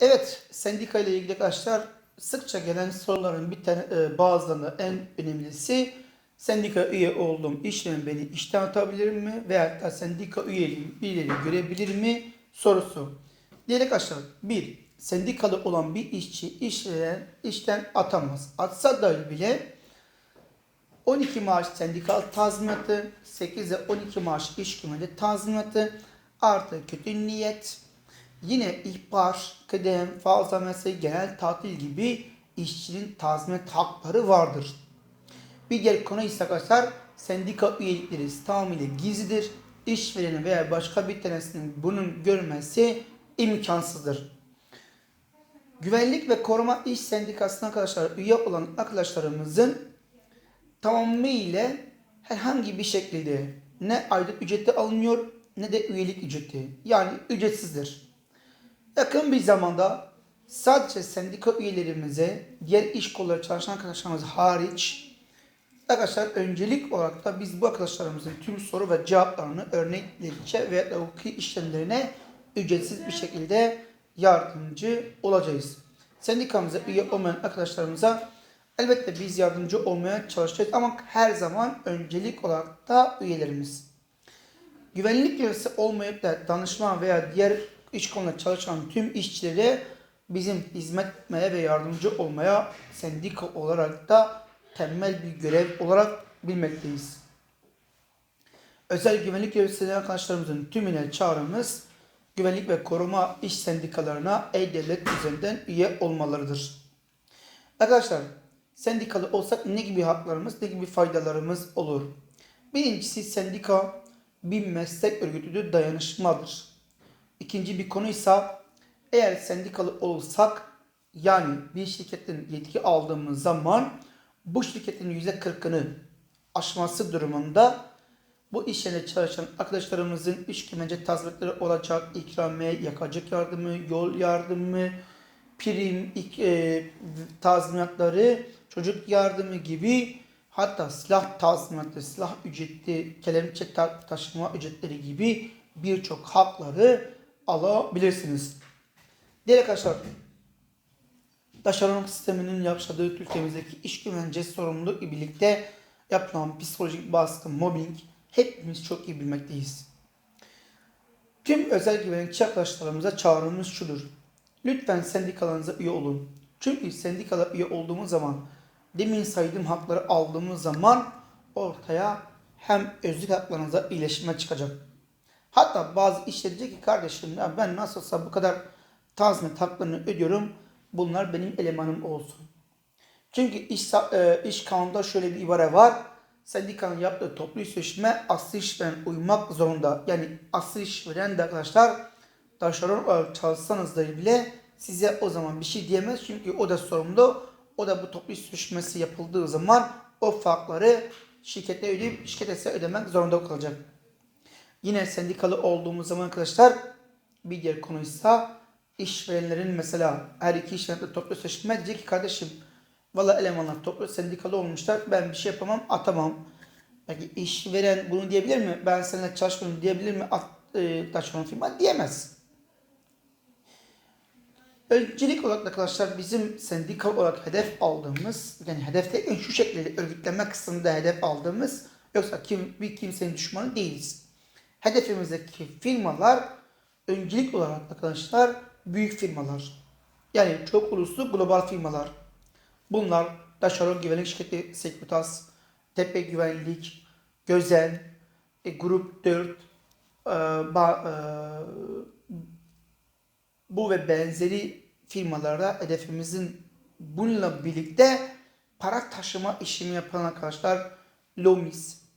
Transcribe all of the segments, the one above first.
Evet, sendika ile ilgili arkadaşlar sıkça gelen soruların bir tane e, bazılarında en önemlisi sendika üye olduğum işlem beni işten atabilir mi veya da sendika üyeliğim birileri görebilir mi sorusu. Diğer arkadaşlar bir sendikalı olan bir işçi işveren işten atamaz. Atsa dahi bile 12 maaş sendikal tazminatı, 8 ile 12 maaş iş güvenliği tazminatı, artı kötü niyet, yine ihbar, kıdem, fazla mesai, genel tatil gibi işçinin tazminat hakları vardır. Bir diğer konu ise arkadaşlar sendika üyelikleri tamamıyla gizlidir. İşverenin veya başka bir tanesinin bunun görmesi imkansızdır. Güvenlik ve Koruma İş Sendikası'na arkadaşlar üye olan arkadaşlarımızın tamamıyla herhangi bir şekilde ne aylık ücreti alınıyor ne de üyelik ücreti. Yani ücretsizdir. Yakın bir zamanda sadece sendika üyelerimize diğer iş kolları çalışan arkadaşlarımız hariç arkadaşlar öncelik olarak da biz bu arkadaşlarımızın tüm soru ve cevaplarını örnekledikçe ve hukuki işlemlerine ücretsiz bir şekilde yardımcı olacağız. Sendikamıza üye olmayan arkadaşlarımıza elbette biz yardımcı olmaya çalışacağız ama her zaman öncelik olarak da üyelerimiz. Güvenlik görevlisi olmayıp da danışman veya diğer iş konuda çalışan tüm işçilere bizim hizmet etmeye ve yardımcı olmaya sendika olarak da temel bir görev olarak bilmekteyiz. Özel güvenlik görevlisi arkadaşlarımızın tümüne çağrımız güvenlik ve koruma iş sendikalarına e-devlet üzerinden üye olmalarıdır. Arkadaşlar sendikalı olsak ne gibi haklarımız, ne gibi faydalarımız olur? Birincisi sendika bir meslek örgütüdür, dayanışmadır. İkinci bir konu ise eğer sendikalı olsak yani bir şirketin yetki aldığımız zaman bu şirketin yüzde kırkını aşması durumunda bu iş yerinde çalışan arkadaşlarımızın iş güvence tazminatları olacak, ikramiye, yakacak yardımı, yol yardımı, prim, ik- e, tazminatları, çocuk yardımı gibi hatta silah tazminatı, silah ücreti, kelepçe ta- taşıma ücretleri gibi birçok hakları alabilirsiniz. Diğer arkadaşlar, taşeron sisteminin yaşadığı Türkiye'mizdeki iş güvence sorumluluk ile birlikte yapılan psikolojik baskı, mobbing hepimiz çok iyi bilmekteyiz. Tüm özel güvenlikçi arkadaşlarımıza çağrımız şudur. Lütfen sendikalarınıza üye olun. Çünkü sendikala üye olduğumuz zaman demin saydığım hakları aldığımız zaman ortaya hem özlük haklarınıza iyileşme çıkacak. Hatta bazı işler diyecek ki kardeşim ya ben nasılsa bu kadar tazminat haklarını ödüyorum. Bunlar benim elemanım olsun. Çünkü iş, e, iş kanunda şöyle bir ibare var. Sendikanın yaptığı toplu sözleşme aslı işveren uymak zorunda. Yani aslı işveren de arkadaşlar taşeron olarak çalışsanız da bile size o zaman bir şey diyemez. Çünkü o da sorumlu. O da bu toplu sözleşmesi yapıldığı zaman o farkları şirkete ödeyip şirkete ödemek zorunda kalacak. Yine sendikalı olduğumuz zaman arkadaşlar bir diğer konuysa işverenlerin mesela her iki işverenle toplu sözleşme diyecek ki kardeşim valla elemanlar toplu sendikalı olmuşlar ben bir şey yapamam atamam. Peki işveren bunu diyebilir mi? Ben seninle çalışmıyorum diyebilir mi? At, e, taşeron firma diyemez. Öncelik olarak arkadaşlar bizim sendikal olarak hedef aldığımız yani hedef derken şu şekilde örgütlenme kısmında hedef aldığımız yoksa kim, bir kimsenin düşmanı değiliz. Hedefimizdeki firmalar öncelik olarak arkadaşlar büyük firmalar. Yani çok uluslu global firmalar. Bunlar Taşeron Güvenlik Şirketi Sekuritas, Tepe Güvenlik, Gözel, e, Grup 4, e, ba, e, bu ve benzeri firmalarda hedefimizin bununla birlikte para taşıma işimi yapan arkadaşlar Lomis.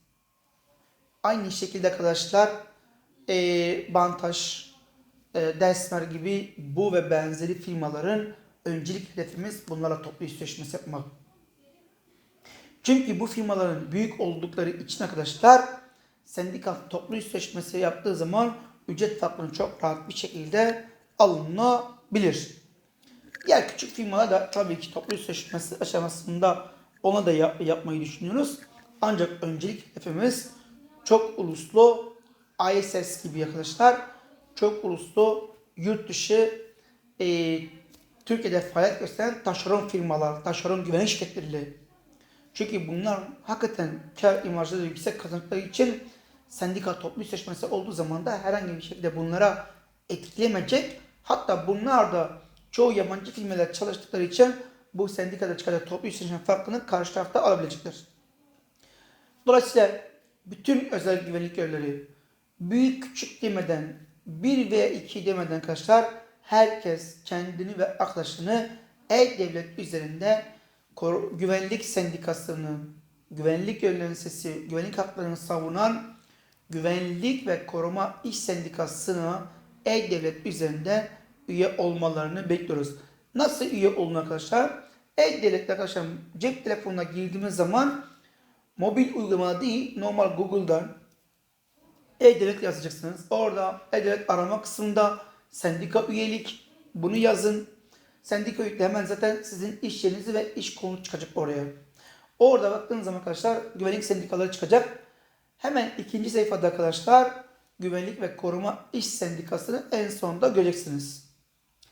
Aynı şekilde arkadaşlar e, Bantaş, e, Desmer gibi bu ve benzeri firmaların öncelik hedefimiz bunlarla toplu iş yapmak. Çünkü bu firmaların büyük oldukları için arkadaşlar sendikal toplu iş yaptığı zaman ücret farkını çok rahat bir şekilde alınabilir. Diğer küçük firmalar da tabii ki toplu iş aşamasında ona da yap- yapmayı düşünüyoruz. Ancak öncelik hedefimiz çok uluslu ISS gibi arkadaşlar çok uluslu yurt dışı e, Türkiye'de faaliyet gösteren taşeron firmalar, taşeron güvenlik şirketleriyle. Çünkü bunlar hakikaten kar imajları yüksek kazandıkları için sendika toplu seçmesi olduğu zaman da herhangi bir şekilde bunlara etkilemeyecek. Hatta bunlar da çoğu yabancı firmalar çalıştıkları için bu sendikada çıkacak toplu seçme farkını karşı tarafta alabilecekler. Dolayısıyla bütün özel güvenlik görevlileri büyük küçük demeden bir veya iki demeden arkadaşlar herkes kendini ve arkadaşını e-devlet üzerinde güvenlik sendikasının, güvenlik görevlilerinin sesi, güvenlik haklarını savunan güvenlik ve koruma iş sendikasına e-devlet üzerinde üye olmalarını bekliyoruz. Nasıl üye olun arkadaşlar? E-devlet arkadaşlar cep telefonuna girdiğimiz zaman mobil uygulama değil normal Google'dan e-devlet yazacaksınız. Orada e-devlet arama kısmında sendika üyelik bunu yazın. Sendika üyelikte hemen zaten sizin iş yerinizi ve iş konu çıkacak oraya. Orada baktığınız zaman arkadaşlar güvenlik sendikaları çıkacak. Hemen ikinci sayfada arkadaşlar güvenlik ve koruma iş sendikasını en sonda göreceksiniz.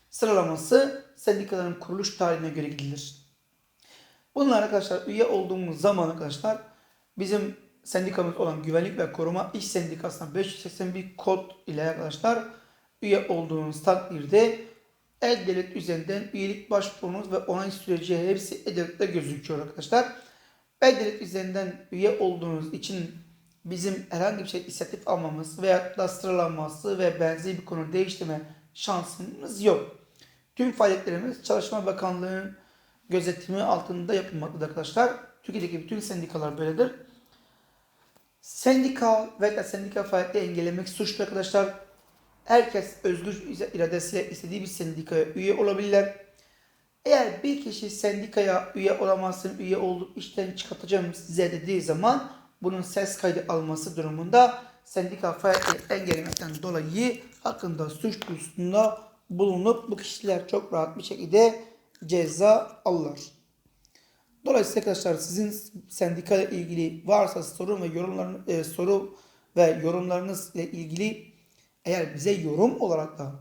Sıralaması sendikaların kuruluş tarihine göre gidilir. Bunlar arkadaşlar üye olduğumuz zaman arkadaşlar bizim sendikamız olan Güvenlik ve Koruma İş Sendikası'na 581 kod ile arkadaşlar üye olduğunuz takdirde E-Devlet üzerinden üyelik başvurunuz ve onay süreci hepsi E-Devlet'te gözüküyor arkadaşlar. E-Devlet üzerinden üye olduğunuz için bizim herhangi bir şey inisiyatif almamız veya da sıralanması ve benzeri bir konu değiştirme şansımız yok. Tüm faaliyetlerimiz Çalışma Bakanlığı'nın gözetimi altında yapılmaktadır arkadaşlar. Türkiye'deki bütün sendikalar böyledir. Sendika ve sendika faaliyetleri engellemek suçlu arkadaşlar. Herkes özgür iradesiyle istediği bir sendikaya üye olabilirler. Eğer bir kişi sendikaya üye olamazsın, üye olup işten çıkartacağım size dediği zaman bunun ses kaydı alması durumunda sendika faaliyetleri engellemekten dolayı hakkında suç duyurusunda bulunup bu kişiler çok rahat bir şekilde ceza alırlar. Dolayısıyla arkadaşlar sizin sendika ile ilgili varsa sorun ve yorumların e, soru ve yorumlarınız ile ilgili eğer bize yorum olarak da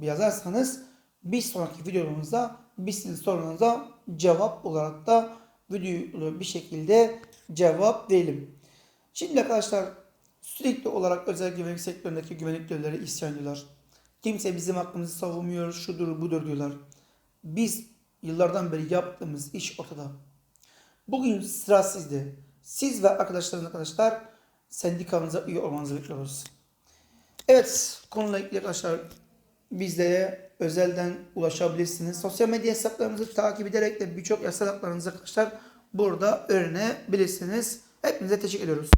yazarsanız bir sonraki videomuzda biz sizin sorunuza cevap olarak da videolu bir şekilde cevap verelim. Şimdi arkadaşlar sürekli olarak özel güvenlik sektöründeki güvenlik görevlileri isyan ediyorlar. Kimse bizim hakkımızı savunmuyor, şudur budur diyorlar. Biz yıllardan beri yaptığımız iş ortada. Bugün sıra sizde. Siz ve arkadaşlarınız arkadaşlar sendikamıza üye olmanızı bekliyoruz. Evet konuyla ilgili arkadaşlar bizlere özelden ulaşabilirsiniz. Sosyal medya hesaplarımızı takip ederek de birçok yasal haklarınızı arkadaşlar burada öğrenebilirsiniz. Hepinize teşekkür ediyoruz.